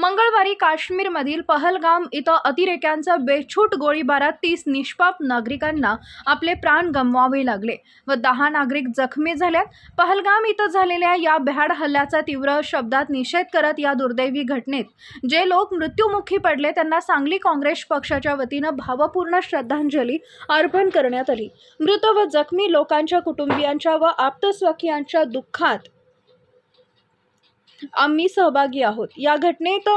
मंगळवारी काश्मीरमधील पहलगाम इथं अतिरेक्यांचा बेछूट गोळीबारात तीस निष्पाप नागरिकांना आपले प्राण गमवावे लागले व दहा नागरिक जखमी झाल्यात. पहलगाम इथं झालेल्या या भ्याड हल्ल्याचा तीव्र शब्दात निषेध करत या दुर्दैवी घटनेत जे लोक मृत्युमुखी पडले त्यांना सांगली काँग्रेस पक्षाच्या वतीनं भावपूर्ण श्रद्धांजली अर्पण करण्यात आली. मृत व जखमी लोकांच्या कुटुंबियांच्या व आप्तस्वकीयांच्या दुःखात आम्ही सहभागी आहोत. या घटनेत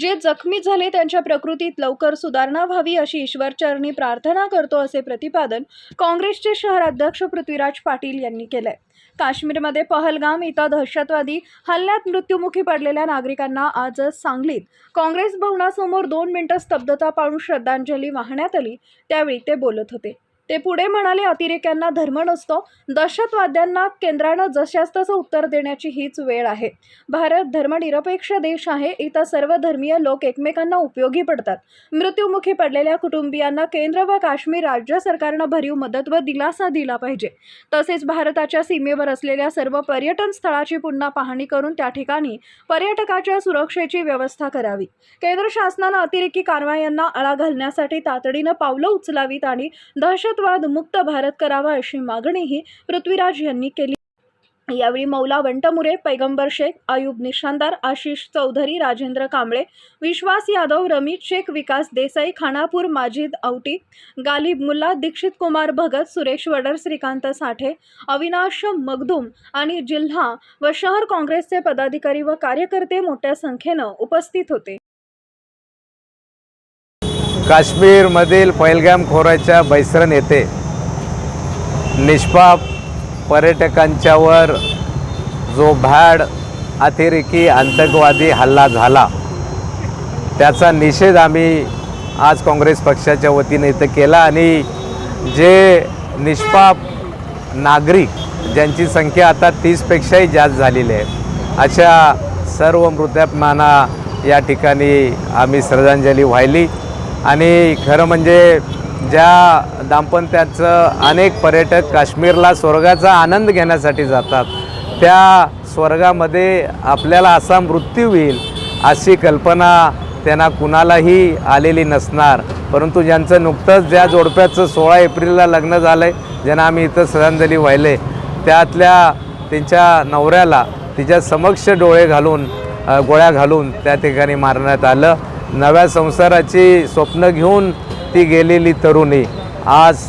जे जखमी झाले त्यांच्या प्रकृतीत लवकर सुधारणा व्हावी अशी ईश्वरचरणी प्रार्थना करतो असे प्रतिपादन काँग्रेसचे शहराध्यक्ष पृथ्वीराज पाटील यांनी केलंय. काश्मीरमध्ये पहलगाम इथं दहशतवादी हल्ल्यात मृत्युमुखी पडलेल्या नागरिकांना आज सांगलीत काँग्रेस भवनासमोर दोन मिनिटं स्तब्धता पाळून श्रद्धांजली वाहण्यात आली त्यावेळी ते बोलत होते. ते पुढे म्हणाले अतिरेक्यांना धर्म नसतो. दहशतवाद्यांना केंद्रानं जशास तसं उत्तर देण्याची हीच वेळ आहे. भारत धर्मनिरपेक्ष देश आहे. इथं सर्व धर्मीय लोक एकमेकांना उपयोगी पडतात. मृत्युमुखी पडलेल्या कुटुंबियांना केंद्र व काश्मीर राज्य सरकारनं भरीव मदत व दिलासा दिला पाहिजे. तसेच भारताच्या सीमेवर असलेल्या सर्व पर्यटन स्थळाची पुन्हा पाहणी करून त्या ठिकाणी पर्यटकाच्या सुरक्षेची व्यवस्था करावी. केंद्र शासनानं अतिरेकी कारवायांना आळा घालण्यासाठी तातडीनं पावलं उचलावीत आणि दहशत मुक्त भारत करावा अशी मागणीही पृथ्वीराज यांनी केली. यावेळी मौला वंटमुरे पैगंबर शेख आयुब निशांदार आशिष चौधरी राजेंद्र कांबळे विश्वास यादव रमीत शेख विकास देसाई खानापूर माजिद औटी गालिब मुल्ला दीक्षित कुमार भगत सुरेश वडर श्रीकांत साठे अविनाश मगदूम आणि जिल्हा व शहर काँग्रेसचे पदाधिकारी व कार्यकर्ते मोठ्या संख्येनं उपस्थित होते. काश्मीरमधील पैलगाम खोऱ्याच्या बैसरण येथे निष्पाप पर्यटकांच्यावर जो भॅड अतिरेकी आतंकवादी हल्ला झाला त्याचा निषेध आम्ही आज काँग्रेस पक्षाच्या वतीने इथं केला आणि जे निष्पाप नागरिक ज्यांची संख्या आता तीसपेक्षाही जास्त झालेली आहे अशा सर्व मृतात्मांना या ठिकाणी आम्ही श्रद्धांजली वाहिली. आणि खरं म्हणजे ज्या दाम्पत्याचं अनेक पर्यटक काश्मीरला स्वर्गाचा आनंद घेण्यासाठी जातात त्या स्वर्गामध्ये आपल्याला असा मृत्यू होईल अशी कल्पना त्यांना कुणालाही आलेली नसणार. परंतु ज्यांचं नुकतंच ज्या जोडप्याचं सोळा एप्रिलला लग्न झालं आहे ज्यांना आम्ही इथं श्रद्धांजली वाहिले त्यातल्या त्यांच्या नवऱ्याला तिच्या समक्ष डोळे घालून गोळ्या घालून त्या ठिकाणी मारण्यात आलं. नव्या संसाराची स्वप्न घेऊन ती गेलेली तरुणी. आज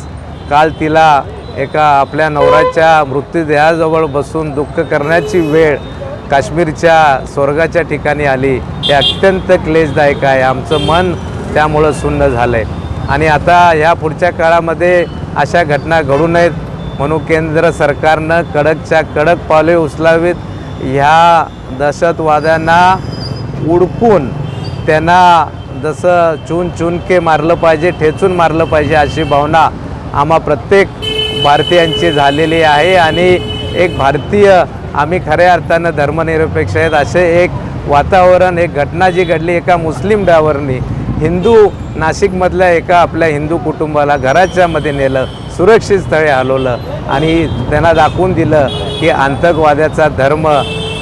काल तिला एका आपल्या नवऱ्याच्या मृत्यूदेहाजवळ बसून दुःख करण्याची वेळ काश्मीरच्या स्वर्गाच्या ठिकाणी आली. हे अत्यंत क्लेशदायक आहे. आमचं मन त्यामुळं सुन्न झालं आहे आणि आता ह्या पुढच्या काळामध्ये अशा घटना घडू नयेत म्हणून केंद्र सरकारनं कडकच्या कडक पावले उचलावीत. ह्या दहशतवाद्यांना उडकून त्यांना जसं चून चूनके मारलं पाहिजे ठेचून मारलं पाहिजे अशी भावना आम्हा प्रत्येक भारतीयांची झालेली आहे. आणि एक भारतीय आम्ही खऱ्या अर्थानं धर्मनिरपेक्ष आहेत. असे एक वातावरण एक घटना जी घडली एका मुस्लिम ड्रायव्हरनी हिंदू नाशिकमधल्या एका आपल्या हिंदू कुटुंबाला घराच्यामध्ये नेलं सुरक्षित स्थळी हलवलं आणि त्यांना दाखवून दिलं की आतंकवाद्याचा धर्म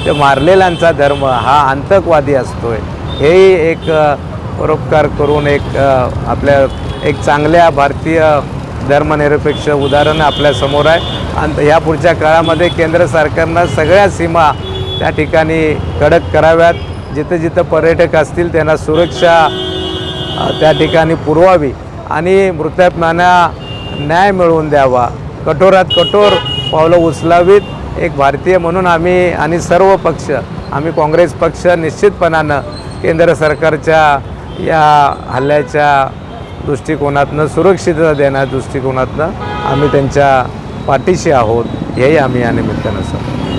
ते मारलेल्यांचा धर्म हा आतंकवादी असतोय. हेही एक परोपकार करून एक आपल्या एक चांगल्या भारतीय धर्मनिरपेक्ष उदाहरण आपल्यासमोर आहे. आणि ह्या पुढच्या काळामध्ये केंद्र सरकारनं सगळ्या सीमा त्या ठिकाणी कडक कराव्यात. जिथं जिथं पर्यटक असतील त्यांना सुरक्षा त्या ठिकाणी पुरवावी. आणि मृतात्म्यांना न्याय मिळवून द्यावा. कठोरात कठोर पावलं उचलावीत. एक भारतीय म्हणून आम्ही आणि सर्व पक्ष आम्ही काँग्रेस पक्ष निश्चितपणानं केंद्र सरकारच्या या हल्ल्याच्या दृष्टिकोनातनं सुरक्षितता देण्या दृष्टिकोनातनं आम्ही त्यांच्या पाठीशी आहोत हेही आम्ही या निमित्तानं सांगतो.